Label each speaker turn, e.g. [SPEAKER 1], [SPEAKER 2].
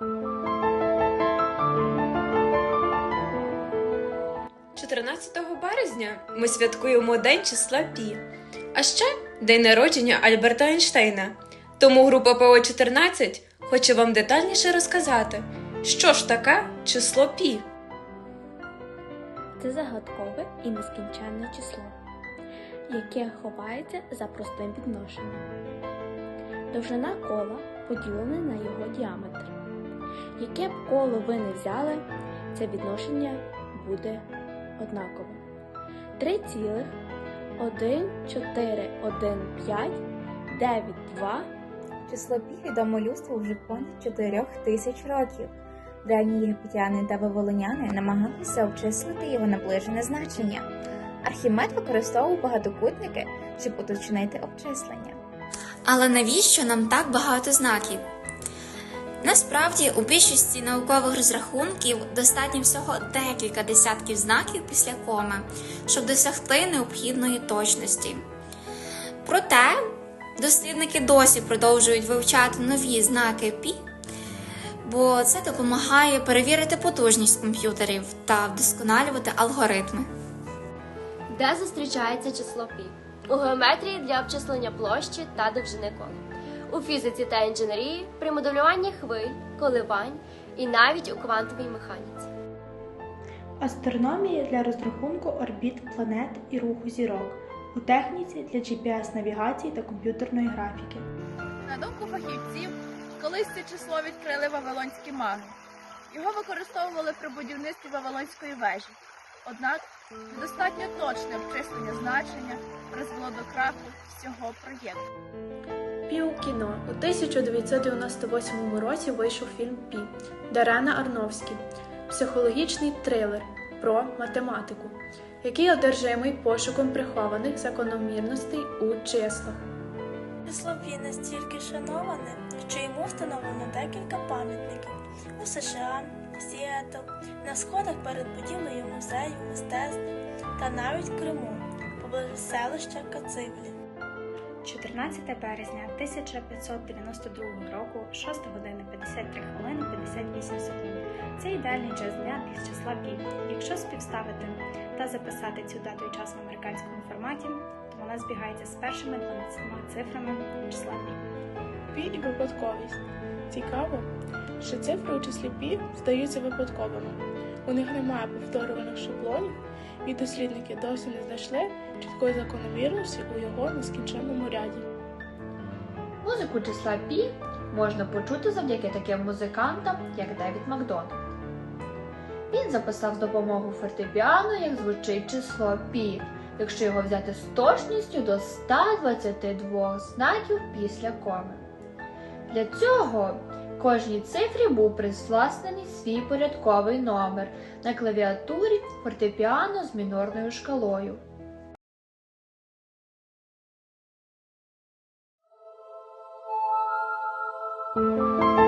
[SPEAKER 1] «14 березня ми святкуємо День числа Пі, а ще день народження Альберта Ейнштейна. Тому група ПО 14 хоче вам детальніше розказати, що ж таке число Пі.
[SPEAKER 2] Це загадкове і нескінченне число, яке ховається за простим відношенням. Довжина кола поділена на його діаметр. Яке б коло ви не взяли, це відношення буде однаковим. 3,141592
[SPEAKER 3] Число пі відомо людству вже понад 4 тисяч років. Древні єгиптяни та вавилоняни намагалися обчислити його наближене значення. Архімед використовував багатокутники, щоб уточнити обчислення.
[SPEAKER 4] Але навіщо нам так багато знаків? Насправді, у більшості наукових розрахунків достатньо всього декілька десятків знаків після коми, щоб досягти необхідної точності. Проте дослідники досі продовжують вивчати нові знаки пі, бо це допомагає перевірити потужність комп'ютерів та вдосконалювати алгоритми.
[SPEAKER 5] Де зустрічається число пі? У геометрії для обчислення площі та довжини кола. У фізиці та інженерії при моделюванні хвиль, коливань і навіть у квантовій механіці.
[SPEAKER 6] Астрономії для розрахунку орбіт планет і руху зірок, у техніці для GPS-навігації та комп'ютерної графіки.
[SPEAKER 7] На думку фахівців, колись це число відкрили вавилонські маги. Його використовували при будівництві Вавилонської вежі. Однак недостатньо точне обчислення значення призвело до краху всього проєкту.
[SPEAKER 6] Пі у кіно у 1998 році вийшов фільм Пі Дарена Арновський, психологічний трилер про математику, який одержимий пошуком прихованих закономірностей у числах.
[SPEAKER 8] Число Пі настільки шановане, що йому встановлено декілька пам'ятників у США, Сіетл, на сходах перед будівлею музею мистецтв та навіть в Криму, поблизу селища Кацивлі.
[SPEAKER 9] 14 березня 1592 року, 6 години 53 хвилини 58 секунд. Це ідеальний час дня для числа пі. Якщо співставити та записати цю дату і час в американському форматі, то вона збігається з першими 12 цифрами числа пі.
[SPEAKER 6] Пі і випадковість. Цікаво, що цифри у числі пі здаються випадковими. У них немає повторюваних шаблонів, і дослідники досі не знайшли чіткої закономірності у його нескінченному ряді.
[SPEAKER 10] Музику числа Пі можна почути завдяки таким музикантам, як Девід Макдональд. Він записав з допомогою фортепіано, як звучить число Пі, якщо його взяти з точністю до 122 знаків після коми. Для цього Кожній цифрі був присласнений свій порядковий номер на клавіатурі фортепіано з мінорною шкалою. Thank you.